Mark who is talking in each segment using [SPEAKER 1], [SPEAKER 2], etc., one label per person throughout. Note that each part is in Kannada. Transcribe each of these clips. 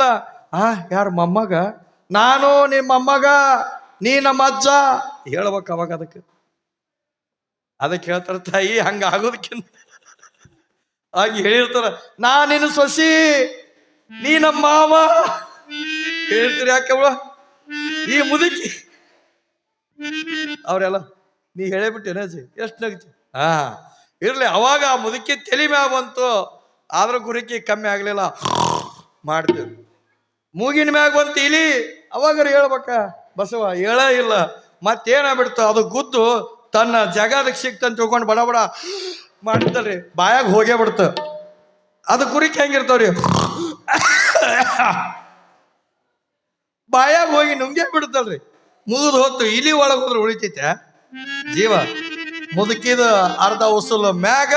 [SPEAKER 1] ಆ, ಯಾರ ಮೊಮ್ಮಗ? ನಾನು ನಿಮ್ಮ ಮೊಮ್ಮಗ, ನೀ ನಮ್ಮ ಅಜ್ಜ. ಹೇಳ್ಬೇಕು ಅವಾಗ ಅದಕ್ಕೆ. ಅದಕ್ಕೆ ಹೇಳ್ತಾರ, ತಾಯಿ, ಹಂಗ ಆಗೋದಕ್ಕಿಂತ ಹಾಗೆ ಹೇಳಿರ್ತಾರ ನಾ ನಿನ್ನ ಸೊಸಿ, ನೀ ನಮ್ಮ ಮಾವ. ಹೇಳ್ತೀರಿ ಯಾಕೆ ಈ ಮುದುಕಿ. ಅವರೆಲ್ಲ, ನೀ ಹೇಳೇ ಬಿಟ್ಟೇನ ಎಷ್ಟು ನಗ್ತಿ? ಹಾ ಇರ್ಲಿ, ಅವಾಗ ಆ ಮುದುಕಿ ತಲೆ ಬಂತು, ಆದ್ರ ಗುರಿಕಿ ಕಮ್ಮಿ ಆಗ್ಲಿಲ್ಲ. ಮಾಡ್ತೀವಿ. ಮೂಗಿನ ಮ್ಯಾಗ ಬಂತು ಇಲಿ ಅವಾಗರ ಹೇಳ್ಬೇಕ, ಬಸವ, ಹೇಳ ಇಲ್ಲ. ಮತ್ತೇನಾಗ್ಬಿಡ್ತು ಅದು ಗುದ್ದು ತನ್ನ ಜಗದಕ್ಕೆ ಸಿಕ್ತಂತ ತಿಳ್ಕೊಂಡು ಬಡ ಬಡ ಮಾಡ್ತಲ್ರಿ ಬಾಯಾಗ ಹೋಗೇ ಬಿಡ್ತು. ಅದು ಕುರಿಕೆ ಹೆಂಗಿರ್ತಾವ್ರಿ? ಬಾಯಾಗ ಹೋಗಿ ನುಂಗೇ ಬಿಡ್ತಲ್ರಿ. ಮುಗಿದು ಹೊತ್ತು ಇಲಿ ಒಳಗೆ ಹೋದ್ರೆ ಉಳಿತೈತೆ. ಜೀವ. ಮುದುಕಿದ ಅರ್ಧ ಉಸುಲು ಮ್ಯಾಗ,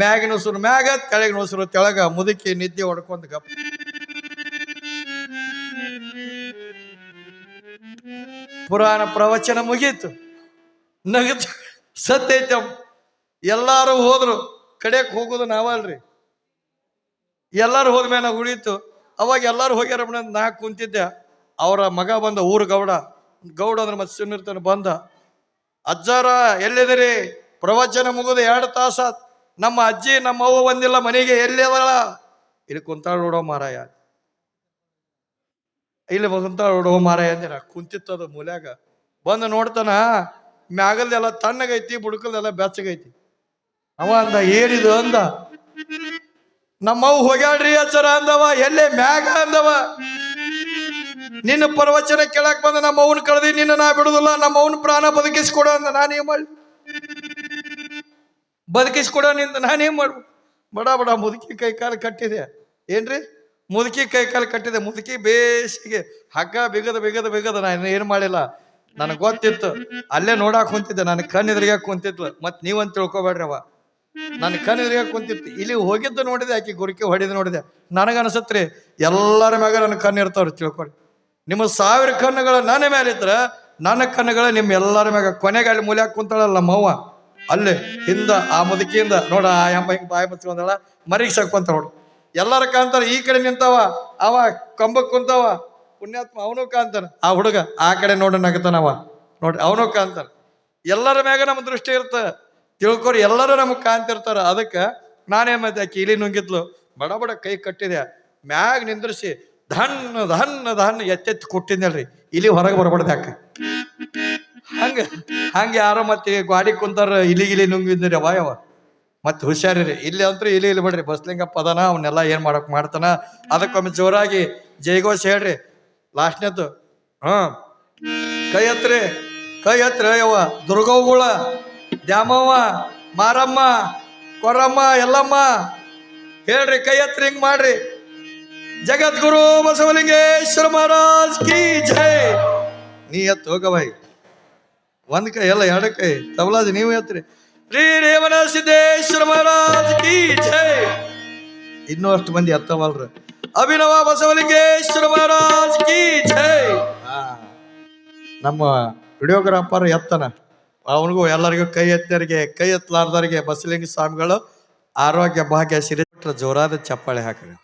[SPEAKER 1] ಮ್ಯಾಗಿನ ಉಸುರು ಮ್ಯಾಗ, ತೆಳಗಿನ ಉಸುರು ತೆಳಗ ಮುದುಕಿ ನಿದ್ದೆ ಹೊಡ್ಕೊಂಡ್ ಗಪ್. ಪುರಾಣ ಪ್ರವಚನ ಮುಗೀತು. ನಗತ್ ಸತ್ತೈತೆ ಎಲ್ಲರೂ ಹೋದ್ರು ಕಡೆಯಕ್ಕೆ ಹೋಗೋದು ನಾವಲ್ರಿ. ಎಲ್ಲರೂ ಹೋದ್ಮೇಲೆ ನಾವು ಉಳಿತು. ಅವಾಗ ಎಲ್ಲರೂ ಹೋಗ್ಯಾರ ನಾ ಕುಂತಿದ್ದೆ. ಅವರ ಮಗ ಬಂದ ಊರು ಗೌಡ. ಗೌಡ ಅಂದ್ರೆ ಮತ್ತೆ ಸುನ್ನಿರ್ತಾನೆ ಬಂದ. ಅಜ್ಜಾರ ಎಲ್ಲಿದಿರಿ ಪ್ರವಚನ ಮುಗಿದು ಎರಡು ತಾಸ ನಮ್ಮ ಅಜ್ಜಿ, ನಮ್ಮ ಅವ್ವ ಬಂದಿಲ್ಲ ಮನೆಗೆ ಎಲ್ಲಿ ಅದಳ ಇಲ್ಲಿ ಕುಂತಾಳ ನೋಡೋ ಮಾರಾಯ. ಇಲ್ಲಿ ವಸಂತ ನೋಡು ಮಾರಾಯ ಅಂದಿರ ಕುಂತಿತ್ತದ ಮೂಲ್ಯಾಗ. ಬಂದು ನೋಡ್ತಾನ, ಮ್ಯಾಗಲ್ದೆಲ್ಲ ತಣ್ಣಗೈತಿ, ಬುಡಕಲ್ದೆಲ್ಲ ಬೆಚ್ಚಗೈತಿ. ಅವ ಅಂದ, ಏನಿದು ಅಂದ ನಮ್ಮವ್ ಹೋಗ್ಯಾಡ್ರಿ ಅಚ್ಚರ ಅಂದವ, ಎಲ್ಲೇ ಮ್ಯಾಗ ಅಂದವ. ನಿನ್ನ ಪ್ರವಚನ ಕೇಳಕ್ ಬಂದ ನಮ್ಮ ಅವನ್ ಕಳ್ದಿ, ನಿನ್ನ ನಾ ಬಿಡುದಿಲ್ಲ ನಮ್ಮ ಅವನ ಪ್ರಾಣ ಬದುಕಿಸ್ಕೊಡು ಅಂದ, ನಾನೇ ಮಾಡಿ ಬದುಕಿಸ್ಕೊಡ ನಿಂದ, ನಾನೇ ಮಾಡು ಬಡ ಬಡ ಮುದುಕಿ ಕೈ ಕಾಲು ಕಟ್ಟಿದೆ. ಏನ್ರಿ? ಮುದುಕಿ ಕೈ ಕಾಲು ಕಟ್ಟಿದೆ, ಮುದುಕಿ ಬೇಸಿಗೆ. ಹಗ್ಗ ಬಿಗದ ಬಿಗದ ಬಿಗದ. ನಾನು ಏನು ಮಾಡಿಲ್ಲ. ನನಗೆ ಗೊತ್ತಿತ್ತು. ಅಲ್ಲೇ ನೋಡಾಕ್ ಕುಂತಿದ್ದೆ. ನನ್ನ ಕಣ್ಣೆದ್ರಿಗೆ ಕುಂತಿದ್ಲು. ಮತ್ತೆ ನೀವಂತ ತಿಳ್ಕೊಬೇಡ್ರಿ ಅವ. ನನ್ನ ಕಣ್ಣೆದ್ರಿಗೆ ಕುಂತಿತ್ತು. ಇಲ್ಲಿ ಹೋಗಿದ್ದು ನೋಡಿದೆ, ಆಕಿ ಗುರುಕಿ ಹೊಡಿದು ನೋಡಿದೆ. ನನಗನ್ಸತ್ರಿ, ಎಲ್ಲರ ಮ್ಯಾಗ ನನ್ನ ಕಣ್ಣು ಇರ್ತಾವ್ರಿ ತಿಳ್ಕೊರಿ. ನಿಮ್ಮ ಸಾವಿರ ಕಣ್ಣುಗಳು ನನ್ನ ಮೇಲೆ ಇದ್ರ, ನನ್ನ ಕಣ್ಣುಗಳು ನಿಮ್ಮ ಎಲ್ಲರ ಮ್ಯಾಗ ಕೊನೆಗೆ ಅಲ್ಲಿ ಮೂಲ್ಯಾಕ ಕುಂತಾಳಲ್ಲ ಮವ್ವ ಅಲ್ಲಿ ಹಿಂದ, ಆ ಮುದುಕಿಯಿಂದ ನೋಡ, ಆ ಎಂಬ ಹಿಂಗೆ ಬಾಯಿ ಮುಚ್ಕೊಂಡಳ ಮರಿಗೆ ಅಂತ ನೋಡು. ಎಲ್ಲರ ಕಾಂತಾರ, ಈ ಕಡೆ ನಿಂತಾವ, ಅವ ಕಂಬಕ್ ಕುಂತಾವ, ಪುಣ್ಯಾತ್ಮ ಅವನು ಕಾಂತಾನ. ಆ ಹುಡುಗ ಆ ಕಡೆ ನೋಡ ಅವ. ನೋಡ್ರಿ, ಅವನು ಕಾಣ್ತಾನ ಎಲ್ಲರ ಮ್ಯಾಗ ನಮ್ಮ ದೃಷ್ಟಿ ಇರ್ತ. ತಿಳ್ಕೊರಿ, ಎಲ್ಲರೂ ನಮಗ್ ಕಾಣ್ತಿರ್ತಾರ. ಅದಕ್ಕೆ ನಾನೇ ಮತ್ತೆ ಆಕಿ ಇಲಿ ನುಂಗಿದ್ಲು. ಬಡ ಬಡ ಕೈ ಕಟ್ಟಿದೆ. ಮ್ಯಾಗ ನಿಂದ್ರಿಸಿ ಧನ್ ಧನ್ ಧನ್ ಎತ್ತೆತ್ತಿ ಕೊಟ್ಟಿದ್ದೇಳ್ರಿ ಇಲಿ ಹೊರಗೆ ಬರಬಾರ್ದು ಯಾಕೆ? ಹಂಗ ಹಂಗ ಯಾರೋ ಮತ್ತೆ ಗಾಡಿ ಕುಂತಾರ, ಇಲಿ ಗಿಲಿ ನುಂಗಿದ್ರಿ ಅವ ಯಾವ ಮತ್ತೆ ಹುಷಾರಿರಿ ಇಲ್ಲಿ ಅಂತೂ ಇಲ್ಲಿ ಇಲ್ಲಿ ಬಿಡ್ರಿ. ಬಸ್ಲಿಂಗಪ್ಪ ಅದನ ಅವನ್ನೆಲ್ಲ ಏನ್ ಮಾಡಕ್ ಮಾಡ್ತಾನ? ಅದಕ್ಕೊಮ್ಮೆ ಜೋರಾಗಿ ಜೈಗೋಸ್ ಹೇಳ್ರಿ. ಲಾಸ್ಟ್ನೇದ್ದು ಹ್ಞೂ ಕೈ ಹತ್ರಿ ಕೈ ಹತ್ರ ಯವ್ವ ದುರ್ಗವ್ಗಳ, ದ್ಯಾಮವ್ವ, ಮಾರಮ್ಮ, ಕೊರಮ್ಮ, ಎಲ್ಲಮ್ಮ. ಹೇಳ್ರಿ, ಕೈ ಹತ್ರ ಹಿಂಗ್ ಮಾಡ್ರಿ. ಜಗದ್ಗುರು ಬಸವಲಿಂಗೇಶ್ವರ ಮಹಾರಾಜ್ ಕಿ ಜೈ. ನೀ ಎತ್ತು ಹೋಗ ಬಾಯಿ ಒಂದ್ ಕೈ ಎಲ್ಲ ಎರಡು ಕೈ. ತಬಲಾಜ್, ನೀವು ಎತ್ರಿ. ಶ್ರೀ ರೇವಣ ಸಿದ್ದೇಶ್ವರ ಮಹಾರಾಜ್ ಕಿ ಜೈ. ಇನ್ನೂ ಅಷ್ಟು ಮಂದಿ ಎತ್ತವಲ್ರ ಅಭಿನವ ಬಸವಲಿಂಗೇಶ್ವರ ಮಹಾರಾಜ್ ಕಿ ಜೈ. ನಮ್ಮ ವಿಡಿಯೋಗ್ರಾಫರ್ ಎತ್ತನ. ಅವನಿಗೂ ಎಲ್ಲರಿಗೂ ಕೈ ಎತ್ತರಿಗೆ ಕೈ ಎತ್ತಲಾರ್ದವರಿಗೆ ಬಸಲಿಂಗ ಸ್ವಾಮಿಗಳು ಆರೋಗ್ಯ ಭಾಗ್ಯ ಸಿರಿ ಜೋರಾದ ಚಪ್ಪಾಳೆ ಹಾಕ್ರಿ.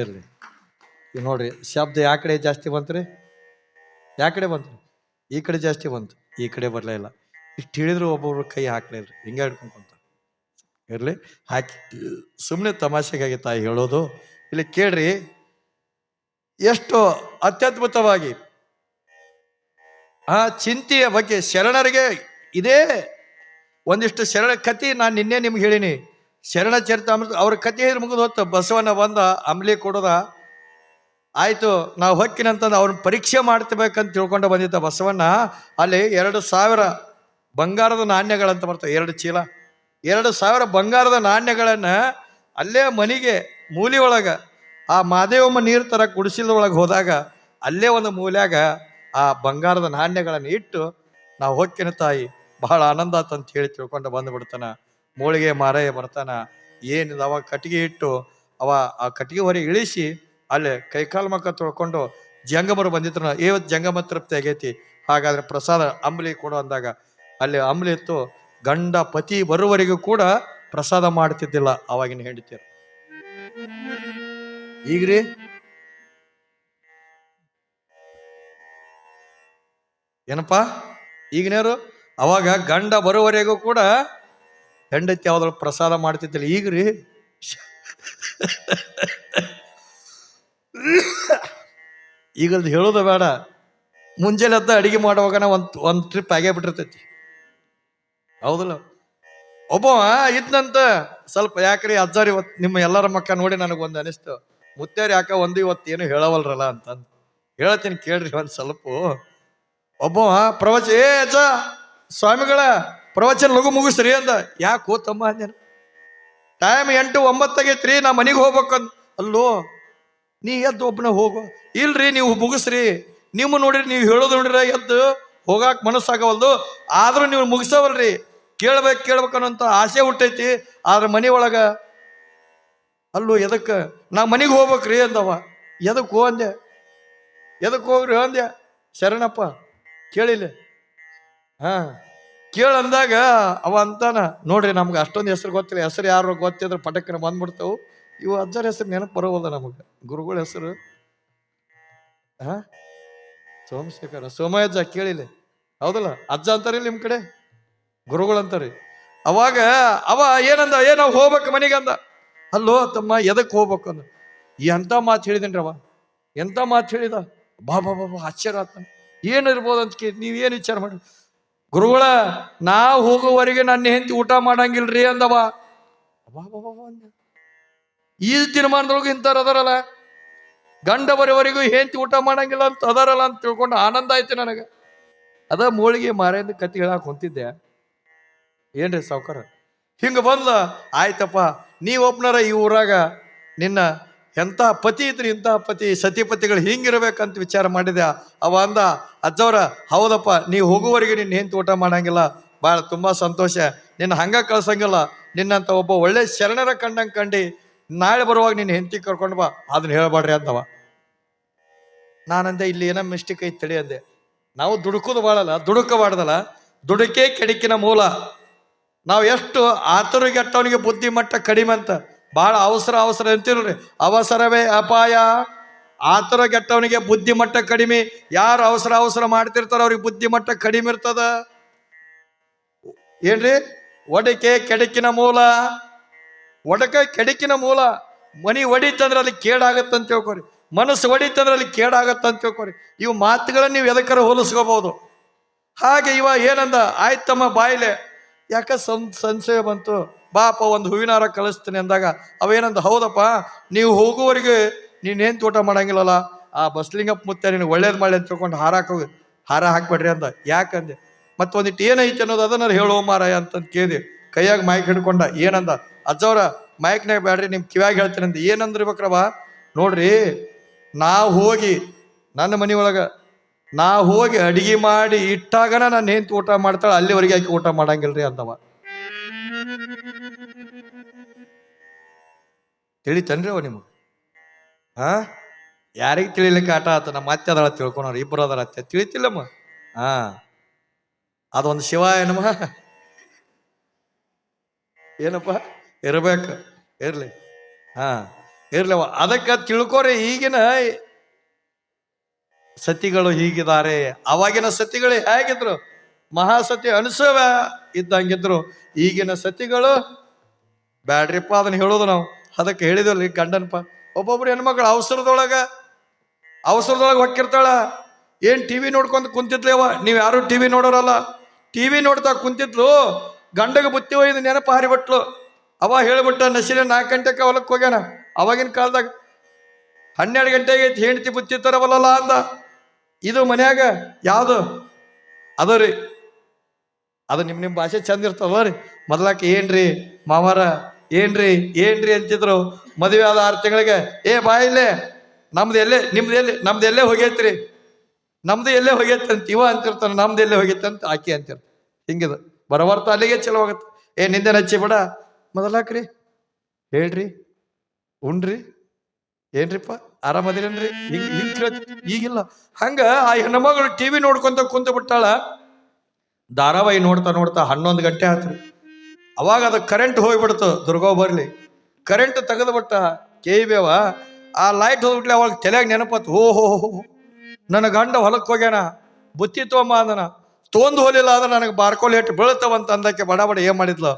[SPEAKER 1] ಇರಲಿ. ನೋಡ್ರಿ ಶಬ್ದ ಯಾಕಡೆ ಜಾಸ್ತಿ ಬಂತ್ರಿ? ಯಾ ಕಡೆ ಬಂತು? ಈ ಕಡೆ ಜಾಸ್ತಿ ಬಂತು. ಈ ಕಡೆ ಬರಲೇ ಇಲ್ಲ. ಇಷ್ಟು ಹೇಳಿದ್ರು ಒಬ್ಬೊಬ್ರು ಕೈ ಹಾಕ್ಲಿಲ್ರಿ ಹಿಂಗೆ ಹಿಡ್ಕೊಂಡ್ಕೊಂತ ಇರಲಿ, ಹಾಕಿ. ಸುಮ್ಮನೆ ತಮಾಷೆಗಾಗಿ ತಾಯಿ ಹೇಳೋದು. ಇಲ್ಲಿ ಕೇಳ್ರಿ, ಎಷ್ಟು ಅತ್ಯದ್ಭುತವಾಗಿ ಆ ಚಿಂತೆಯ ಬಗ್ಗೆ ಶರಣರಿಗೆ ಇದೇ ಒಂದಿಷ್ಟು ಶರಣ ಕತಿ ನಾನು ನಿನ್ನೆ ನಿಮ್ಗೆ ಹೇಳಿನಿ. ಶರಣ ಚರಿತಾಮೃತ ಅವ್ರ ಕತೆ ಹೇಳಿ ಮುಗಿದು ಹೊತ್ತು ಬಸವನ ಬಂದ ಅಂಬ್ಲಿ ಕೊಡೋದ. ಆಯ್ತು, ನಾವು ಹೊಕ್ಕಿನಂತಂದು ಅವ್ರನ್ನ ಪರೀಕ್ಷೆ ಮಾಡ್ತಬೇಕಂತ ತಿಳ್ಕೊಂಡು ಬಂದಿದ್ದ ಬಸವಣ್ಣ, ಅಲ್ಲಿ ಎರಡು ಸಾವಿರ ಬಂಗಾರದ ನಾಣ್ಯಗಳಂತ ಬರ್ತವೆ ಎರಡು ಚೀಲ. ಎರಡು ಸಾವಿರ ಬಂಗಾರದ ನಾಣ್ಯಗಳನ್ನು ಅಲ್ಲೇ ಮನೆಗೆ, ಮೂಲಿ ಒಳಗೆ, ಆ ಮಾದೇವಮ್ಮ ನೀರು ತರ ಕುಡಿಸಿಲ್ ಒಳಗೆ ಹೋದಾಗ ಅಲ್ಲೇ ಒಂದು ಮೂಲ್ಯಾಗ ಆ ಬಂಗಾರದ ನಾಣ್ಯಗಳನ್ನು ಇಟ್ಟು ನಾವು ಹೊಕ್ಕಿನ ತಾಯಿ ಬಹಳ ಆನಂದ ಅಂತ ಹೇಳಿ ತಿಳ್ಕೊಂಡು ಬಂದು ಮೂಳಿಗೆ ಮಾರಯ್ಯ ಬರ್ತಾನ. ಏನಿದೆ ಅವ ಕಟ್ಟಿಗೆ ಇಟ್ಟು ಅವ ಆ ಕಟ್ಟಿಗೆ ಹೊರಗೆ ಇಳಿಸಿ ಅಲ್ಲೇ ಕೈಕಾಲು ಮಕ್ಕ ತೊಳ್ಕೊಂಡು ಜಂಗಮರು ಬಂದಿದ್ರು ಇವತ್ತು ಜಂಗಮ ತೃಪ್ತಿ ಆಗೈತಿ. ಹಾಗಾದ್ರೆ ಪ್ರಸಾದ ಅಂಬಲಿ ಕೊಡು ಅಂದಾಗ, ಅಲ್ಲಿ ಅಂಬಲಿ ಇತ್ತು, ಗಂಡ ಪತಿ ಬರುವವರೆಗೂ ಕೂಡ ಪ್ರಸಾದ ಮಾಡ್ತಿದ್ದಿಲ್ಲ ಅವಾಗಿನ ಹೆಂಡತಿಯರು. ಈಗ್ರಿ? ಏನಪ್ಪಾ? ಈಗಿನವರು ಅವಾಗ ಗಂಡ ಬರುವರೆಗೂ ಕೂಡ ಹೆಂಡತಿ ಯಾವ್ದ್ರ ಪ್ರಸಾದ ಮಾಡ್ತಿದ್ದಿಲ್ಲ. ಈಗ್ರಿ? ಈಗಲ್ದು ಹೇಳೋದು ಬೇಡ. ಮುಂಜಾನೆ ಎದ್ದ ಅಡುಗೆ ಮಾಡುವಾಗ ಒಂದು ಒಂದು ಟ್ರಿಪ್ ಆಗೇ ಬಿಟ್ಟಿರ್ತೈತಿ. ಹೌದಲ್ಲ? ಒಬ್ಬ ಇದ್ನಂತ ಸ್ವಲ್ಪ ಯಾಕ್ರಿ ಅಜ್ಜಾರಿ ಇವತ್ತು ನಿಮ್ಮ ಎಲ್ಲರ ಮಕ್ಕ ನೋಡಿ ನನಗೊಂದು ಅನಿಸ್ತು. ಮುತ್ತೇರಿ ಯಾಕ ಒಂದು ಇವತ್ತು ಏನು ಹೇಳವಲ್ರಲ್ಲ ಅಂತಂದು. ಹೇಳ್ತೀನಿ ಕೇಳ್ರಿ ಒಂದು ಸ್ವಲ್ಪ. ಒಬ್ಬ ಪ್ರವಚ, ಏ ಅಜ್ಜ, ಸ್ವಾಮಿಗಳ ಪ್ರವಚನ ಲಘು ಮುಗಿಸ್ರಿ ಅಂದ. ಯಾಕೆ ಹೋತಮ್ಮ ಅಂದೇನು ಟೈಮ್ ಎಂಟು ಒಂಬತ್ತಾಗೈತ್ರಿ, ನಾ ಮನೆಗೆ ಹೋಗ್ಬೇಕಂದ್. ಅಲ್ಲೋ ನೀ ಎದ್ದು ಒಬ್ಬನ ಹೋಗು. ಇಲ್ರಿ, ನೀವು ಮುಗಿಸ್ರಿ. ನಿಮ್ಮ ನೋಡ್ರಿ, ನೀವು ಹೇಳೋದು ನೋಡ್ರಿ, ಎದ್ದು ಹೋಗಾಕ ಮನಸ್ಸಾಗವಲ್ದು. ಆದರೂ ನೀವು ಮುಗಿಸವಲ್ರಿ. ಕೇಳ್ಬೇಕು ಕೇಳ್ಬೇಕನ್ನೋಂಥ ಆಸೆ ಹುಟ್ಟೈತಿ. ಆದ್ರೆ ಮನೆ ಒಳಗ, ಅಲ್ಲೂ ಎದಕ್ಕೆ ನಾ ಮನೆಗೆ ಹೋಗ್ಬೇಕ್ರಿ ಅಂದವ. ಎದಕ್ಕೆ ಹೋ ಅಂದೆ. ಎದಕ್ಕೆ ಹೋಗ್ರಿ? ಅಂದೆ. ಶರಣಪ್ಪ, ಕೇಳಿಲ್ಲ. ಹಾಂ, ಕೇಳ ಅಂದಾಗ ಅವ ಅಂತಾನ. ನೋಡ್ರಿ, ನಮ್ಗೆ ಅಷ್ಟೊಂದು ಹೆಸರು ಗೊತ್ತಿಲ್ಲ. ಹೆಸರು ಯಾರು ಗೊತ್ತಿದ್ರೆ ಪಟಕ್ಕನ ಬಂದ್ಬಿಡ್ತಾವು. ಇವು ಅಜ್ಜರ ಹೆಸರು ನೆನಪು ಬರೋವಲ್ಲ ನಮಗೆ. ಗುರುಗಳ ಹೆಸರು. ಹಾ ಸೋಮಶೇಖರ ಸೋಮಯಜ್ಜ ಕೇಳಿಲ್ಲ. ಹೌದಲ್ಲ? ಅಜ್ಜ ಅಂತಾರೀ ನಿಮ್ಮ ಕಡೆ? ಗುರುಗಳು ಅಂತಾರೆ. ಅವಾಗ ಅವ ಏನಂದ? ಏನ ಹೋಗ್ಬೇಕು ಮನೆಗೆ ಅಂದ. ಅಲ್ಲೋ ತಮ್ಮ ಎದಕ್ಕೆ ಹೋಗ್ಬೇಕು ಅಂದ. ಎಂಥ ಮಾತು ಹೇಳಿದೇನ್ರಿ ಅವ? ಎಂಥ ಮಾತು ಹೇಳಿದ? ಬಾ ಬಾ ಬಾ ಆಶ್ಚರ್ಯ ಆತ ಏನಿರ್ಬೋದು ಅಂತ ಕೇಳಿ ನೀವೇನು ವಿಚಾರ ಮಾಡಿ? ಗುರುಗಳ ನಾ ಹೋಗುವವರೆಗೆ ನನ್ನ ಹೆಂಡತಿ ಊಟ ಮಾಡಂಗಿಲ್ರಿ ಅಂದವ. ಬಾ ಬಾ ಬಾ ಬಾ ಅಂದ. ಈ ದಿನಮಾನದೊಳಗೆ ಇಂಥವ್ರು ಅದಾರಲ್ಲ? ಗಂಡ ಬರೋವರೆಗೂ ಹೆಂಡತಿ ಊಟ ಮಾಡಂಗಿಲ್ಲ ಅಂತ ಅದಾರಲ್ಲ ಅಂತ ತಿಳ್ಕೊಂಡು ಆನಂದ ಆಯ್ತು ನನಗೆ. ಅದ ಮೂಳಿಗೆ ಮಾರಿಂದ ಕತ್ತಿ ಹೇಳಕ್ಕೆ ಹೊಂತಿದ್ದೆ ಏನ್ರಿ ಸಾವುಕಾರ? ಹಿಂಗ ಬಂದ ಆಯ್ತಪ್ಪ ನೀವೊಬ್ನರ ಈ ಊರಾಗ. ನಿನ್ನ ಎಂಥ ಪತಿ ಇದ್ರಿ ಇಂಥ ಪತಿ, ಸತಿಪತಿಗಳು ಹಿಂಗಿರ್ಬೇಕಂತ ವಿಚಾರ ಮಾಡಿದೆ ಅವ ಅಂದ, ಅಜ್ಜವ್ರ, ಹೌದಪ್ಪ ನೀ ಹೋಗುವವರೆಗೆ ನಿನ್ನ ಹೆಂತ ಊಟ ಮಾಡಂಗಿಲ್ಲ. ಭಾಳ ತುಂಬ ಸಂತೋಷ. ನಿನ್ನ ಹಂಗ ಕಳ್ಸಂಗಿಲ್ಲ. ನಿನ್ನಂತ ಒಬ್ಬ ಒಳ್ಳೆ ಶರಣರ ಕಂಡಂಗೆ ಕಂಡು. ನಾಳೆ ಬರುವಾಗ ನಿನ್ನ ಹೆಂಡತಿ ಕರ್ಕೊಂಡು ಬಾ, ಅದನ್ನ ಹೇಳ್ಬೇಡ್ರಿ ಅಂದವ. ನಾನಂದೆ, ಇಲ್ಲಿ ಏನೋ ಮಿಸ್ಟೇಕ್ ಐತಿ ತಡಿ ಅಂದೆ. ನಾವು ದುಡುಕೋದು ಬಾಳಲ್ಲ ದುಡುಕಬಾರ್ದಲ್ಲ ದುಡುಕೆ ಕೆಡಕಿನ ಮೂಲ. ನಾವು ಎಷ್ಟು ಆತುರಗೆಟ್ಟವನಿಗೆ ಬುದ್ಧಿ ಮಟ್ಟ ಕಡಿಮೆ ಅಂತ. ಭಾಳ ಅವಸರ ಅವಸರ ಅಂತಿಲ್ರಿ ಅವಸರವೇ ಅಪಾಯ. ಆತುರಗೆಟ್ಟವನಿಗೆ ಬುದ್ಧಿ ಮಟ್ಟ ಕಡಿಮೆ. ಯಾರು ಅವಸರ ಅವಸರ ಮಾಡ್ತಿರ್ತಾರ ಅವ್ರಿಗೆ ಬುದ್ಧಿ ಮಟ್ಟ ಕಡಿಮೆ ಇರ್ತದ. ಏನ್ರಿ? ಒಡಕೆ ಕೆಡಕಿನ ಮೂಲ. ಒಡಕ ಕೆಡಕಿನ ಮೂಲ. ಮನಿ ಒಡಿತಂದ್ರೆ ಅಲ್ಲಿ ಕೇಡಾಗತ್ತಂತ ತಿಳ್ಕೊರಿ. ಮನಸ್ಸು ಒಡಿತಂದ್ರೆ ಅಲ್ಲಿ ಕೇಡಾಗತ್ತಂತ ತಿಳ್ಕೊರಿ. ಇವು ಮಾತುಗಳನ್ನ ನೀವು ಎದಕ್ಕಾರ ಹೋಲಿಸ್ಕೋಬಹುದು? ಹಾಗೆ ಇವ ಏನಂದ? ಆಯ್ತಮ್ಮ ಬಾಯಿಲೆ. ಯಾಕ ಸಂ, ಸಂಶಯ ಬಂತು? ಬಾಪ, ಒಂದು ಹೂವಿನಾರ ಕಳಿಸ್ತೀನಿ ಅಂದಾಗ ಅವೇನಂದ ಹೌದಪ್ಪ, ನೀವು ಹೋಗುವವರೆಗೆ ನೀನೇನು ತೋಟ ಮಾಡಂಗಿಲ್ಲಲ್ಲ? ಆ ಬಸ್ಲಿಂಗಪ್ಪ ಮುತ್ತೆ ನೀನು ಒಳ್ಳೇದು ಮಾಡಿ ಅಂತ ತಿಳ್ಕೊಂಡು ಹಾರ ಹಾಕೋ ಹಾರ ಹಾಕ್ಬೇಡ್ರಿ ಅಂದ. ಯಾಕಂದೆ? ಮತ್ತೊಂದಿಟ್ಟು ಏನೈತೆ ಅನ್ನೋದು ಅದನ್ನ ಹೇಳೋ ಮಾರಾಯ ಅಂತಂದು ಕೇಳಿದೆ ಕೈಯಾಗ ಮೈಕ್ ಹಿಡ್ಕೊಂಡ, ಏನಂದ? ಅಜ್ಜವ್ರ ಮೈಕ್ನಾಗ ಬ್ಯಾಡ್ರಿ, ನಿಮ್ ಕಿವ್ಯಾಗ ಹೇಳ್ತೀನಿ ಅಂದ. ಏನಂದ್ರಿಬೇಕ್ರವ ನೋಡ್ರಿ, ನಾ ಹೋಗಿ, ನನ್ನ ಮನೆಯೊಳಗ, ನಾ ಹೋಗಿ ಅಡಿಗೆ ಮಾಡಿ ಇಟ್ಟಾಗನ ನಾನು ಹೆಂತ ಊಟ ಮಾಡ್ತಾಳೆ, ಅಲ್ಲಿವರೆಗೆ ಆಕೆ ಊಟ ಮಾಡಂಗಿಲ್ರಿ ಅಂದವ. ತಿಳಿತನ್ರಿ ಅವ ನಿಮಗೆ? ಹಾ? ಯಾರಿಗೆ ತಿಳಿಲಿಕ್ಕೆ ಆಟ ಆತ? ನಮ್ಮ ಅತ್ತೆ ಅದಳ ತಿಳ್ಕೊಳೋರು ಇಬ್ಬರು ಅದರ ಅತ್ತೆ. ತಿಳಿತಿಲ್ಲಮ್ಮ? ಹಾ. ಅದೊಂದು ಶಿವ ಏನಮ್ಮ ಏನಪ್ಪ? ಇರಬೇಕು, ಇರಲಿ. ಹಾ ಇರಲಿವ ಅದಕ್ಕೆ ತಿಳ್ಕೊರಿ, ಈಗಿನ ಸತಿಗಳು ಹೀಗಿದ್ದಾರೆ ಅವಾಗಿನ ಸತಿಗಳು ಹೇಗಿದ್ರು? ಮಹಾಸತಿ ಅನಿಸುವ ಇದ್ದಂಗಿದ್ರು. ಈಗಿನ ಸತಿಗಳು ಬ್ಯಾಡ್ರಿಪ್ಪ ಅದನ್ನ ಹೇಳೋದು ನಾವು. ಅದಕ್ಕೆ ಹೇಳಿದ್ವಲ್ರಿ ಗಂಡನಪ್ಪ. ಒಬ್ಬೊಬ್ರು ಹೆಣ್ಮಕ್ಳು ಅವಸರದೊಳಗ, ಅವಸರದೊಳಗೆ ಹೊಕ್ಕಿರ್ತಾಳ. ಏನ್ ಟಿವಿ ನೋಡ್ಕೊಂತ ಕುಂತಿದ್ಲೇವ? ನೀವು ಯಾರು ಟಿವಿ ನೋಡೋರಲ್ಲ. ಟಿವಿ ನೋಡ್ತಾ ಕುಂತಿದ್ಲು ಗಂಡಗೆ ಬುತ್ತಿ ಒಯ್ದು ನೆನಪು ಹಾರಿಬಿಟ್ಲು. ಅವ ಹೇಳಿಬಿಟ್ಟ ನಸಿಲೆ ನಾಲ್ಕು ಗಂಟೆಗೆ ಹೊಲಕ್ಕೆ ಹೋಗ್ಯಾನ. ಅವಾಗಿನ ಕಾಲದಾಗ ಹನ್ನೆರಡು ಗಂಟೆಗೆ ಹೆಂಡತಿ ಬುತ್ತಿ ತರವಲ್ಲ ಅಂದ. ಇದು ಮನ್ಯಾಗ ಯಾವುದು? ಅದ ರೀ, ಅದು ನಿಮ್ಮ ನಿಮ್ಮ ಭಾಷೆ ಚಂದ ಇರ್ತದ ರೀ. ಮೊದ್ಲಾಕ, ಏನ್ರಿ ಮಾವಾರ ಏನ್ರಿ? ಏನ್ರಿ? ಅಂತಿದ್ರು. ಮದುವೆ ಆದ ಆರು ತಿಂಗಳಿಗೆ, ಏ ಬಾಯಿಲ್ಲೇ ನಮ್ದು ಎಲ್ಲೇ, ನಿಮ್ದು ಎಲ್ಲಿ, ನಮ್ದು ಎಲ್ಲೇ ಹೋಗೈತ್ರಿ. ನಮ್ದು ಎಲ್ಲೇ ಹೋಗೈತೆ ಇವ ಅಂತಿರ್ತಾನೆ, ನಮ್ದು ಎಲ್ಲೇ ಹೋಗೈತಂತ ಆಕೆ ಆಕಿ ಅಂತಿರ್ತ ಹಿಂಗಿದ. ಬರಬರ್ತ ಅಲ್ಲಿಗೆ ಚಲೋ ಆಗತ್ತೆ. ಏ, ನಿಂದೆ ನಚ್ಚಿ ಬಿಡ. ಮೊದಲಾಕ್ರಿ. ಹೇಳ್ರಿ. ಉಣ್ರಿ. ಏನ್ರಿಪ್ಪ? ಆರಾಮದಿರೇನ್ರಿ? ಕೇಳ್ತಿ- ಈಗಿಲ್ಲ. ಹಂಗ ಆ ಹೆಣ್ಮಗಳು ಟಿವಿ ನೋಡ್ಕೊಂತ ಕುಂತು ಬಿಟ್ಟಾಳ. ಧಾರಾವಾಹಿ ನೋಡ್ತಾ ನೋಡ್ತಾ ಹನ್ನೊಂದು ಗಂಟೆ ಆತ್ರಿ. ಅವಾಗ ಅದು ಕರೆಂಟ್ ಹೋಗ್ಬಿಡ್ತು. ದುರ್ಗೋ ಬರ್ಲಿ. ಕರೆಂಟ್ ತೆಗೆದು ಬಿಟ್ಟ ಬೇವ ಆ ಲೈಟ್ ಹೋಗ್ಬಿಟ್ಲೆ ಅವಾಗ ತಲೆಯಾಗ ನೆನಪತ್ತು. ಓ ಹೋ ಹೋ. ನನ್ನ ಗಂಡ ಹೊಲಕ್ಕೆ ಹೋಗ್ಯಾನ. ಬುತ್ತಿ ಅಮ್ಮ ಅಂದನ. ತೊಂದು ಹೋಲಿಲ್ಲ ಅಂದ್ರೆ ನನಗೆ ಬಾರ್ಕೋಲೇಟ್ ಬೀಳ್ತಾವಂತ ಅಂದಕ್ಕೆ ಬಡ ಬಡ ಏನು ಮಾಡಿದ್ಲು?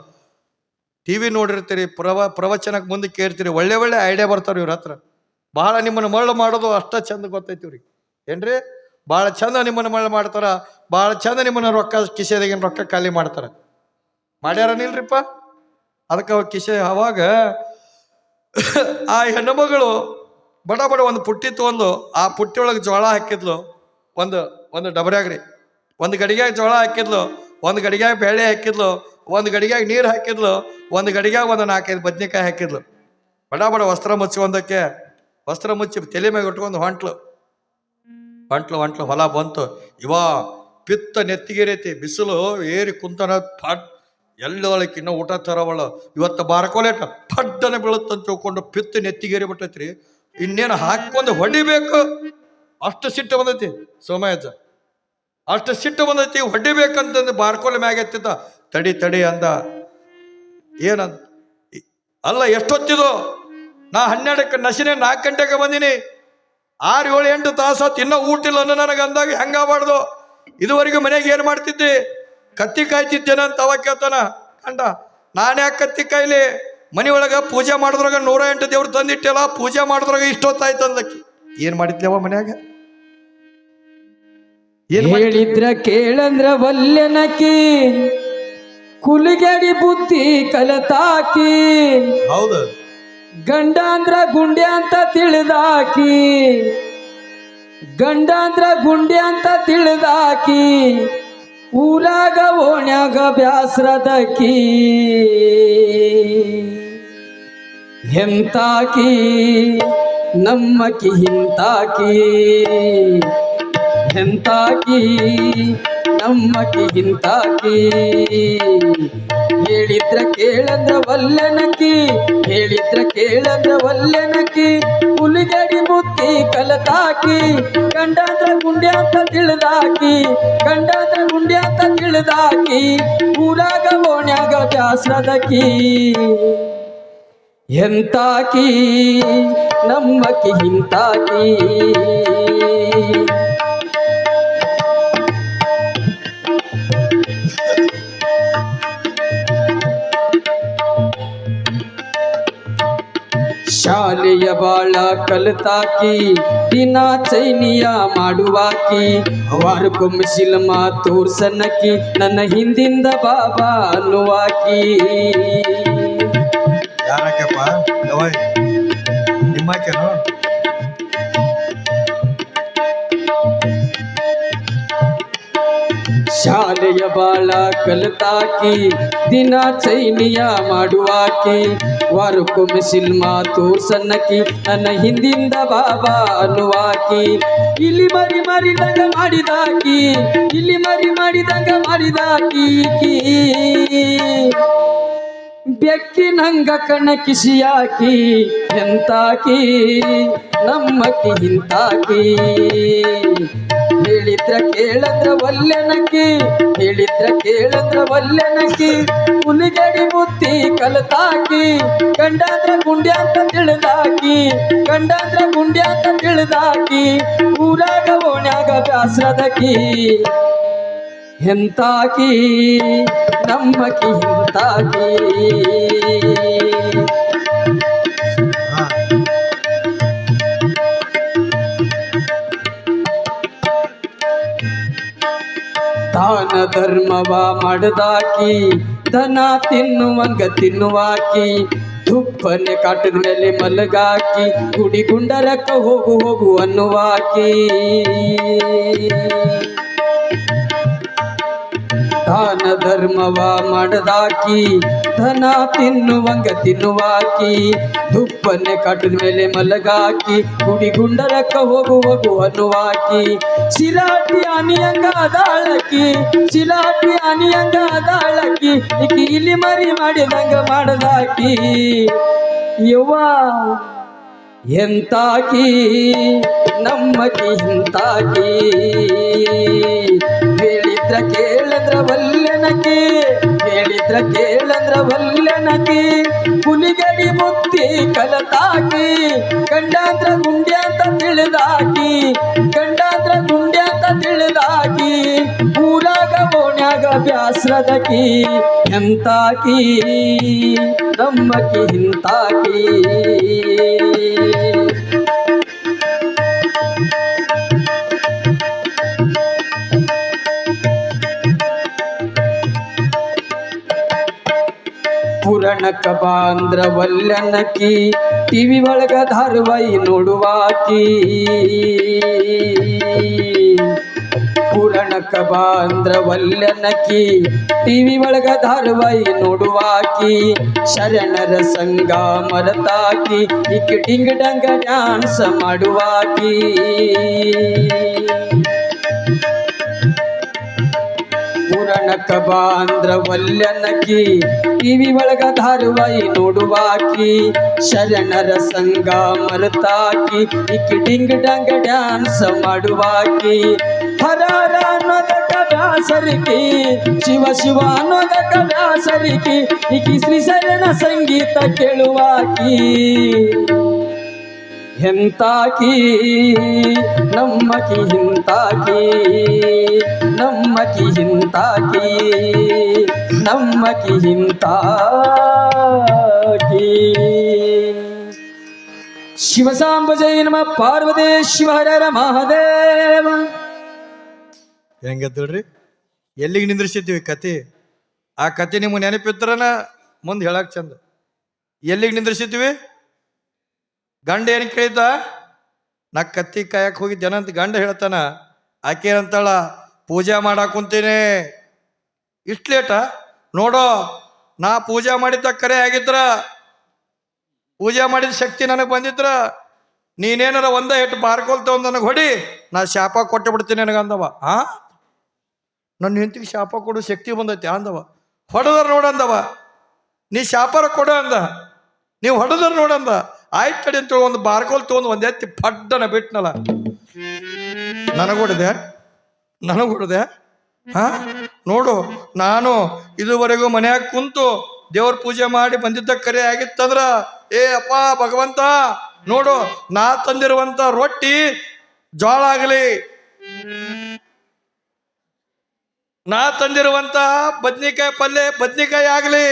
[SPEAKER 1] ಟಿ ವಿ ನೋಡಿರ್ತೀರಿ, ಪ್ರವ ಪ್ರವಚನಕ್ಕೆ ಮುಂದೆ ಕೇಳ್ತೀರಿ, ಒಳ್ಳೆ ಒಳ್ಳೆ ಐಡಿಯಾ ಬರ್ತಾರೆ ಇವ್ರ ಹತ್ರ. ಬಹಳ ನಿಮ್ಮನ್ನು ಮರಳು ಮಾಡೋದು ಅಷ್ಟ ಚಂದ ಗೊತ್ತೈತಿ ಇವ್ರಿಗೆ. ಏನ್ರಿ? ಭಾಳ ಚಂದ ನಿಮ್ಮನ್ನು ಮರಳು ಮಾಡ್ತಾರ ಭಾಳ ಚಂದ ನಿಮ್ಮನ್ನು ರೊಕ್ಕ ಕಿಸೆದಾಗಿನ ರೊಕ್ಕ ಖಾಲಿ ಮಾಡ್ತಾರ. ಮಾಡ್ಯಾರನಿಲ್ರಿಪ್ಪ? ಅದಕ್ಕೆ ಅವ ಕಿಸೆ ಅವಾಗ ಆ ಹೆಣ್ಣುಮಗಳು ಬಡ ಬಡ ಒಂದು ಪುಟ್ಟಿ ತೊಗೊಂಡು ಆ ಪುಟ್ಟಿ ಒಳಗೆ ಜೋಳ ಹಾಕಿದ್ಲು, ಒಂದು ಒಂದು ಡಬರ್ಯಾಗ್ರಿ. ಒಂದು ಗಡಿಗ್ಯಾಗ ಜೋಳ ಹಾಕಿದ್ಲು, ಒಂದು ಗಡಿಗ್ಯಾಗ ಬೇಳೆ ಹಾಕಿದ್ಲು, ಒಂದು ಗಡಿಗ್ಯಾಗ ನೀರು ಹಾಕಿದ್ಲು, ಒಂದು ಗಡಿಗ್ಯಾಗ ಒಂದು ನಾಲ್ಕೈದು ಬದ್ನೆಕಾಯಿ ಹಾಕಿದ್ಲು. ಬಡ ಬಡ ವಸ್ತ್ರ ಮುಚ್ಕೊಂಡಕ್ಕೆ ವಸ್ತ್ರ ಮುಚ್ಚಿ ತಲೆ ಮೇಲೆ ಇಟ್ಕೊಂಡು ಹೊಂಟ್ಲು. ಹೊಂಟ್ಲು ಹೊಂಟ್ಲು, ಹೊಲ ಬಂತು. ಇವ ಪಿತ್ತ ನೆತ್ತಿಗೆರೈತಿ ಬಿಸಿಲು ಏರಿ ಕುಂತನ ಫಟ್ ಎಲ್ಲೊಳಕ್ಕೆ ಇನ್ನೂ ಊಟ ತರವಳು. ಇವತ್ತು ಬಾರ್ಕೋಲೇಟ ಫಡ್ಡನೆ ಬೀಳುತ್ತಂತ ತಿಳ್ಕೊಂಡು ಪಿತ್ತ ನೆತ್ತಿಗೇರಿ ಬಿಟ್ಟೈತ್ರಿ. ಇನ್ನೇನು ಹಾಕೊಂಡು ಹೊಡಿಬೇಕು? ಅಷ್ಟು ಸಿಟ್ಟು ಬಂದೈತಿ. ಸೋಮಯಾಜ ಅಷ್ಟು ಸಿಟ್ಟು ಬಂದೈತಿ, ಹೊಡಿಬೇಕಂತಂದು ಬಾರ್ಕೋಲೆ ಮ್ಯಾಗ ಎತ್ತಿದ್ದ. ತಡಿ ತಡಿ ಅಂದ. ಏನಂತ ಅಲ್ಲ, ಎಷ್ಟೊತ್ತಿದೋ? ನಾ ಹನ್ನೆರಡಕ್ಕೆ ನಸಿನೇ ನಾಲ್ಕು ಗಂಟೆಗೆ ಬಂದೀನಿ. ಆರು, ಏಳು, ಎಂಟು ತಾಸು ಇನ್ನೂ ಊಟ ಇಲ್ಲ ಅನ್ನೋ ನನಗೆ ಅಂದಾಗ ಹೆಂಗಾಗಬಾರ್ದು ಇದುವರೆಗೂ ಮನೆಗೆ ಏನು ಮಾಡ್ತಿದ್ದೆ? ಕತ್ತಿ ಕಾಯ್ತಿದ್ದೇನೆ ಅಂತ ಅವಾಗ ಕೇಳ್ತಾನ. ಕಂಡ, ನಾನು ಕತ್ತಿ ಕಾಯ್ಲಿ? ಮನೆ ಒಳಗೆ ಪೂಜೆ ಮಾಡಿದ್ರಾಗ ನೂರ ಎಂಟು ದೇವ್ರು ತಂದಿಟ್ಟಿಲ್ಲ, ಪೂಜೆ ಮಾಡಿದ್ರಾಗ ಇಷ್ಟೊತ್ತಾಯ್ತು ಅಂದಕ್ಕೆ. ಏನು ಮಾಡಿದ್ಲೇವ ಮನ್ಯಾಗ?
[SPEAKER 2] ಹೇಳಿದ್ರ ಕೇಳಂದ್ರ ವಲ್ಯನಕಿ ಕುಲಿಗಡಿ ಬುದ್ಧಿ ಕಲತಾಕಿ
[SPEAKER 1] ಹೌದು.
[SPEAKER 2] ಗಂಡ ಅಂದ್ರ ಗುಂಡೆ ಅಂತ ತಿಳಿದಾಕಿ ಗಂಡ ಅಂದ್ರ ಗುಂಡೆ ಅಂತ ತಿಳಿದಾಕಿ ಊರಾಗ ಓಣ್ಯಾಗ ಬ್ಯಾಸ್ರದಕಿ. ಎಂತಾಕಿ ನಮ್ಮಕಿ ಹಿಂತಾಕಿ ಎಂತಾಕಿ? ನಮ್ಮಕಿ ಹಿಂತಾಕಿ ಹೇಳಿದ್ರ ಕೇಳಂದ್ರ ವಲ್ಲನಕಿ ಹೇಳಿದ್ರ ಕೇಳಂದ್ರ ವಲ್ಲನಕಿ ಹುಲಿಗಡಿ ಬುತ್ತಿ ಕಲತಾಕಿ? ಗಂಡಾದ್ರ ಗುಂಡ್ಯಾಂತ ತಿಳಿದಾಕಿ? ಗಂಡಾದ್ರ ಗುಂಡೆ ಅಂತ ತಿಳಿದಾಕಿ? ಊರಾಗ ಓಣ್ಯಾಗ ಬ್ಯಾಸ್ರದಕಿ? ಎಂತಾಕಿ? ನಮ್ಮಕಿ ಹಿಂತಾಕಿ ಶಾಲೆಯ ಬಾಳ ಕಲಿತಾಕಿ ದಿನ ಚೈನಿಯ ಮಾಡುವಾಕಿ. ವಾರಕ್ಕೊಮ್ಮೆ ಶಿಲ್ಮ ತೋರ್ಸನಕಿ ನನ್ನ ಹಿಂದಿಂದ ಬಾಬಾ ಅನ್ನುವಾಕಿ.
[SPEAKER 1] ಯಾರಕ್ಕೆಪ್ಪ? ಗವಾಯ್ ನಿಮ್ಮಕ್ಕೇನು?
[SPEAKER 2] ಶಾಲೆಯ ಬಾಳ ಕಲಿತಾಕಿ ದಿನ ಚೈನಿಯ ಮಾಡುವಾಕಿ. ವಾರಕ್ಕೊಮ್ಮೆ ಸಿಲ್ಮ ತೋರ್ಸನ್ನಕಿ ನನ್ನ ಹಿಂದಿಂದ ಬಾಬಾ ಅನ್ನುವಾಕಿ. ಇಲ್ಲಿ ಮರಿ ಮರಿದಂಗ ಮಾಡಿದಾಕಿ, ಇಲ್ಲಿ ಮರಿ ಮಾಡಿದಂಗ ಮಾಡಿದಾಕಿ ಬೆಕ್ಕಿ ಬೆಕ್ಕಿನಂಗ ಕಣಕಿಸಿಯಾಕಿ ಎಂತಾಕಿ ನಮ್ಮಕಿ ಹಿಂತಾಕಿ. ಹೇಳಿದ್ರ ಕೇಳದ್ರ ಒಲ್ಲೆನಕಿ ಹೇಳಿದ್ರ ಕೇಳದ್ರ ಒಲ್ಲೆನಕಿ ಹುಲಿಗಡಿ ಬುತ್ತಿ ಕಲತಾಕಿ, ಗಂಡಾಂದ್ರ ಗುಂಡ್ಯಾಕ ತಿಳಿದಾಕಿ, ಗಂಡಾಂದ್ರ ಗುಂಡಿ ಅಂತ ತಿಳಿದಾಕಿ, ಊರಾಗ ಓಣ್ಯಾಗ ಬ್ಯಾಸ್ರದಕಿ. ಎಂತಾಕಿ, ನಮ್ಮಕಿ ಹಿಂತಾಕಿ ದಾನ ಧರ್ಮವ ಮಾಡದಾಕಿ ದನ ತಿನ್ನುವಂಗ ತಿನ್ನುವಾಕಿ ತುಪ್ಪನೆ ಕಾಟದ ಮೇಲೆ ಮಲಗಾಕಿ ಗುಡಿ ಗುಂಡರಕ್ಕ ಹೋಗು ಹೋಗು ಅನ್ನುವಾಕಿ. ದಾನ ಧರ್ಮವ ಮಾಡದಾಕಿ ಧನ ತಿನ್ನುವಂಗ ತಿನ್ನುವಾಕಿ ದುಪ್ಪನ್ನೇ ಕಾಟದ ಮೇಲೆ ಮಲಗಾಕಿ, ಗುಡಿ ಗುಂಡರಕ್ಕ ಹೋಗು ಹೋಗು ಅನ್ನುವಾಕಿ, ಶಿಲಾಟಿ ಅನಿಯಂಗ ದಾಳಕಿ, ಶಿಲಾಟಿ ಅನಿಯಂಗ ದಾಳಕಿ ಇಕಿ ಇಲ್ಲಿ ಮರಿ ಮಾಡಿದಂಗ ಮಾಡದಾಕಿ. ಯುವ ಎಂತಾಕಿ, ನಮ್ಮಕಿ ಹಿಂತಾಕಿ. ಹೇಳಿದ್ರ ಕೇಳಂದ್ರ ವಲ್ಲೆನಕಿ, ಹೇಳಿದ್ರ ಕೇಳಂದ್ರ ವಲ್ಲೆನಕಿ. ಹುಲಿಗಡಿ ಮುತ್ತಿ ಕಲತಾಕಿ ಗಂಡಾಂದ್ರ ಗುಂಡೆ ಅಂತ ತಿಳಿದಾಕಿ ಗಂಡಾಂದ್ರ ಗುಂಡೆ ಅಂತ ತಿಳಿದಾಕಿ. ಊರಾಗ ಓಣ್ಯಾಗ ಬ್ಯಾಸ್ರದಕಿ, ಎಂತಾಕಿ, ನಮ್ಮಕಿ ಹಿಂತಾಕಿ. ಪುರಾಣಕ್ಕ ಬಾಂದ್ರ ವಲ್ಲನಕಿ, ಟಿವಿ ಒಳಗ ಧಾರವಾಹಿ ನೋಡುವಾಕಿ. ಪುರಣ ಬಾಂದ್ರ ವಲ್ಲನಕಿ, ಟಿವಿ ಒಳಗ ಧಾರವಾಹಿ ನೋಡುವಾಕಿ. ಶರಣರ ಸಂಗ ಮರತಾಕಿ ಇಕ್ ಡಿಂಗ್ ಡಂಗ ಡ್ಯಾನ್ಸ್ ಮಾಡುವಾಕಿ. ಪುರಾಣಕ್ಕ ಬಾಂದ್ರ ವಲ್ಯನಕಿ ಟಿವಿ ಒಳಗ ಧಾರವಾಹಿ ನೋಡುವಾಕಿ, ಶರಣರ ಸಂಗ ಮರತಾಕಿ, ಇಕ್ಕಿ ಡಿಂಗ್ ಡಂಗ್ ಡ್ಯಾನ್ಸ್ ಮಾಡುವಾಕಿ. ಹರಾರ ಅನ್ನೋದಕ್ಕ ಬ್ಯಾಸರಿಕಿ ಶಿವ ಶಿವ ಅನ್ನೋದಕ್ಕ ಬ್ಯಾಸರಿಕಿ ಇಕಿ ಶ್ರೀ ಶರಣ ಸಂಗೀತ ಕೇಳುವಾಕಿ. ಎಂತಾಕಿ? ನಮ್ಮಕಿ ಹಿಂತಾಕಿ? ನಮ್ಮಕಿ ಹಿಂತಾಕಿ? ನಮ್ಮಕಿ ಹಿಂತಾಕಿ? ಶಿವಸಾಂಬ ಜೈ ನಮ. ಪಾರ್ವತಿ ಶಿವಹರ ಮಹಾದೇವ.
[SPEAKER 1] ಹೆಂಗದ್ರಿ ಎಲ್ಲಿಗೆ ನಿಂದ್ರಿಸಿದ್ದೀವಿ ಕತೆ ಆ ಕತೆ ನಿಮ್ಗೆ ನೆನಪಿತ್ರನ ಮುಂದೆ ಹೇಳಕ್ ಚಂದ. ಎಲ್ಲಿಗೆ ನಿಂದ್ರಿಸಿದ್ವಿ ಗಂಡ ಏನು ಕೇಳಿದ್ದ? ನಾ ಕತ್ತಿ ಕಾಯಕ್ ಹೋಗಿದ್ದೇನೆ ಅಂತ ಗಂಡ ಹೇಳ್ತಾನ? ಆಕೆ ಏನಂತಾಳ? ಪೂಜೆ ಮಾಡಾಕ್ ಕುಂತೀನಿ. ಇಷ್ಟು ಲೇಟ ನೋಡೋ, ನಾ ಪೂಜೆ ಮಾಡಿದ್ದ ಕರೆ ಆಗಿದ್ರ, ಪೂಜೆ ಮಾಡಿದ ಶಕ್ತಿ ನನಗೆ ಬಂದಿದ್ರ, ನೀನೇನಾರ ಒಂದ ಇಟ್ಟು ಬಾರ್ಕೊಳ್ತೇವ ನನಗೆ ಹೊಡಿ, ನಾ ಶಾಪ ಕೊಟ್ಟು ಬಿಡ್ತೀನಿ ನನಗೆ ಅಂದವ. ಆ? ನನ್ನ ಹೆಂತಿಗೆ ಶಾಪ ಕೊಡು ಶಕ್ತಿ ಬಂದೈತಿ ಅಂದವ. ಹೊಡೆದ್ರ ನೋಡಂದವ ನೀ ಶಾಪರ ಕೊಡು ಅಂದ. ನೀವು ಹೊಡೆದ್ರ ನೋಡಂದ ಆಯ್ತು ಕಡೆ ಅಂತ ಒಂದು ಬಾರ್ಕೋಲ್ ತೊಗೊಂಡು ಒಂದು ಎತ್ತಿ ಪಡ್ಡನ ಬಿಟ್ನಲ್ಲ. ನನಗೊಡದೆ? ನನಗೊಡದೆ? ಹಾ? ನೋಡು, ನಾನು ಇದುವರೆಗೂ ಮನ್ಯಾಗ ಕುಂತು ದೇವ್ರ ಪೂಜೆ ಮಾಡಿ ಬಂದಿದ್ದ ಕರೆ ಆಗಿತ್ತಂದ್ರ, ಏ ಅಪ್ಪ ಭಗವಂತ, ನೋಡು, ನಾ ತಂದಿರುವಂತ ರೊಟ್ಟಿ ಜೋಳ ಆಗಲಿ. ನಾ ತಂದಿರುವಂತ ಬದ್ನಿಕಾಯಿ ಪಲ್ಯ ಬದ್ನಿಕಾಯಿ ಆಗಲಿ.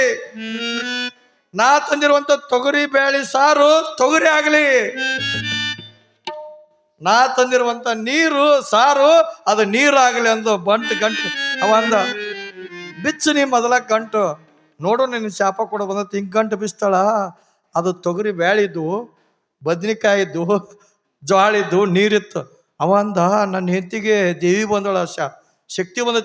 [SPEAKER 1] ನಾ ತಂದಿರುವಂತ ತೊಗರಿ ಬೇಳೆ ಸಾರು ತೊಗರಿ ಆಗಲಿ. ನಾ ತಂದಿರುವಂತ ನೀರು ಸಾರು, ಅದು ನೀರಾಗಲಿ ಅಂದು ಬಂಟು ಗಂಟು ಅವಂದ ಬಿಚ್ಚು ನೀ ಮೊದಲ ಗಂಟು. ನೋಡು ನಿನ್ನ ಶಾಪ ಕೊಡ ಬಂದ ಹಿಂಗೆ ಗಂಟು ಬಿಸ್ತಾಳ. ಅದು ತೊಗರಿ ಬ್ಯಾಳಿದ್ದು ಬದ್ನಿಕಾಯಿದ್ದು ಜ್ವಾಳಿದ್ದು, ನೀರಿತ್ತು. ಅವಂದ ನನ್ನ ಹೆಂಡತಿಗೆ ದೇವಿ ಬಂದಳ, ಶಕ್ತಿ ಬಂದ